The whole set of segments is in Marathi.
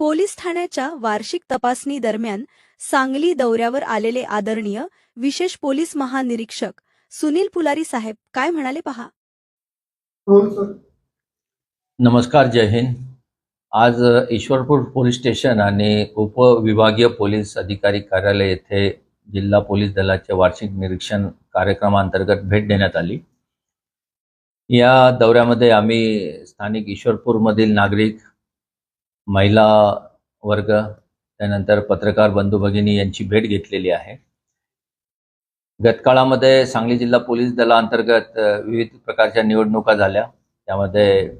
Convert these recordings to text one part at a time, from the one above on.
पोलीस ठाण्याच्या वार्षिक तपासणी दरम्यान सांगली दौऱ्यावर आलेले आदरणीय विशेष पोलीस महानिरीक्षक सुनील पुलारी साहेब काय म्हणाले पहा? नमस्कार जय हिंद. आज ईश्वरपूर पोलीस स्टेशन आणि उपविभागीय पोलीस अधिकारी कार्यालय येथे जिल्हा पोलीस दलाचे वार्षिक निरीक्षण कार्यक्रमांतर्गत भेट देण्यात आली. या दौऱ्यामध्ये आम्ही स्थानिक ईश्वरपूरमधील नागरिक महिला वर्ग त्यानंतर पत्रकार बंधू भगिनी यांची भेट घेतलेली आहे. गतकाळामध्ये सांगली जिल्हा पोलीस दलाअंतर्गत विविध प्रकारच्या निवडणुका झाल्या. त्यामध्ये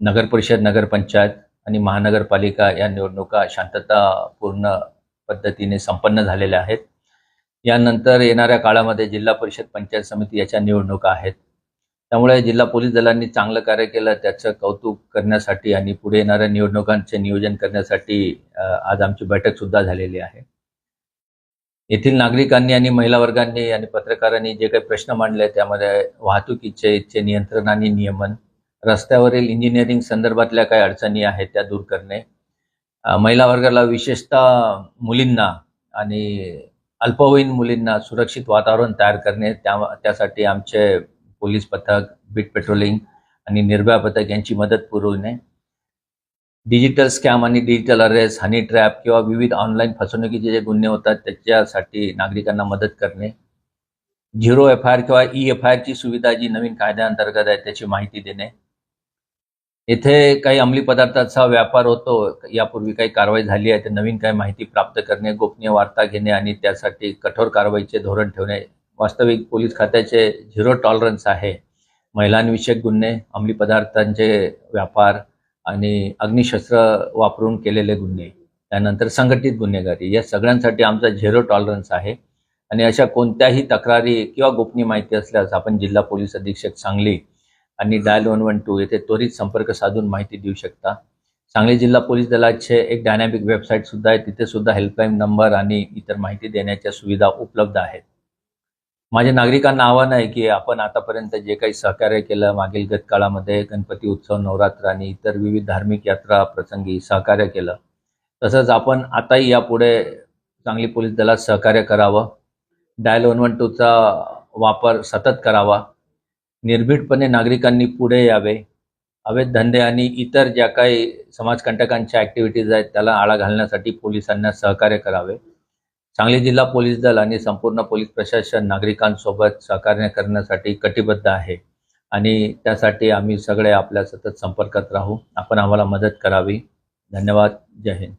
नगर परिषद नगरपंचायत आणि महानगरपालिका या निवडणुका शांततापूर्ण पद्धतीने संपन्न झालेल्या आहेत. यानंतर येणाऱ्या काळामध्ये जिल्हा परिषद पंचायत समिती याच्या निवडणुका आहेत. त्यामुळे जिल्हा पोलीस दलांनी चांगलं कार्य केलं त्याचं कौतुक करण्यासाठी आणि पुढे येणाऱ्या निवडणुकांचे नियोजन करण्यासाठी आज आमची बैठक सुद्धा झालेली आहे. येथील नागरिकांनी आणि महिला वर्गांनी आणि पत्रकारांनी जे काही प्रश्न मांडले त्यामध्ये वाहतुकीचे इच्छे नियंत्रण आणि नियमन रस्त्यावरील इंजिनिअरिंग संदर्भातल्या काही अडचणी आहेत त्या दूर करणे महिला वर्गाला विशेषतः मुलींना आणि अल्पवयीन मुलींना सुरक्षित वातावरण तयार करणे त्या त्यासाठी आमचे पोलीस पथक बीट पेट्रोलिंग आणि निर्भया पथक यांची मदत पुरवणे डिजिटल स्कॅम आणि डिजिटल अरेस्ट हनी ट्रॅप किंवा विविध ऑनलाईन फसवणुकीचे जे गुन्हे होतात त्याच्यासाठी नागरिकांना मदत करणे. झिरो एफ आय आर किंवा ई एफ आय आरची सुविधा जी नवीन कायद्याअंतर्गत आहे त्याची माहिती देणे. येथे काही अंमली पदार्थाचा व्यापार होतो यापूर्वी काही कारवाई झाली आहे तर नवीन काही माहिती प्राप्त करणे गोपनीय वार्ता घेणे आणि त्यासाठी कठोर कारवाईचे धोरण ठेवणे. वास्तविक पोलीस खात्याचे झिरो टॉलरन्स आहे. महिलांविषयक गुन्हे अंमली पदार्थांचे व्यापार आणि अग्निशस्त्र वापरून केलेले गुन्हे त्यानंतर संघटित गुन्हेगारी या सगळ्यांसाठी आमचा झिरो टॉलरन्स आहे. आणि अशा कोणत्याही तक्रारी किंवा गोपनीय माहिती असल्यास आपण जिल्हा पोलीस अधीक्षक सांगली आणि डायल वन वन टू येथे त्वरित संपर्क साधून माहिती देऊ शकता. सांगली जिल्हा पोलीस दलाचे एक डायनॅमिक वेबसाईट सुद्धा आहे. तिथे सुद्धा हेल्पलाईन नंबर आणि इतर माहिती देण्याच्या सुविधा उपलब्ध आहेत. माझ्या नागरिकांना आव्हान आहे की आपण आतापर्यंत जे काही सहकार्य केलं मागील गतकाळामध्ये गणपती उत्सव नवरात्र आणि इतर विविध धार्मिक यात्रा प्रसंगी सहकार्य केलं. तसंच आपण आताही यापुढे सांगली पोलीस दलात सहकार्य करावं डायल वन वन टूचा वापर सतत करावा निर्भीडपणे नागरिकांनी पुढे यावे अवैध धंदे आणि इतर ज्या काही समाजकंटकांच्या ॲक्टिव्हिटीज आहेत त्याला आळा घालण्यासाठी पोलिसांना सहकार्य करावे. सांगली जिल्हा पोलीस दल आणि संपूर्ण पोलीस प्रशासन नागरिकांसोबत सहकार्य करण्यासाठी कटिबद्ध आहे. आणि त्यासाठी आम्ही सगळे आपल्या सतत संपर्कात राहू. आपण आम्हाला मदत करावी. धन्यवाद. जय हिंद.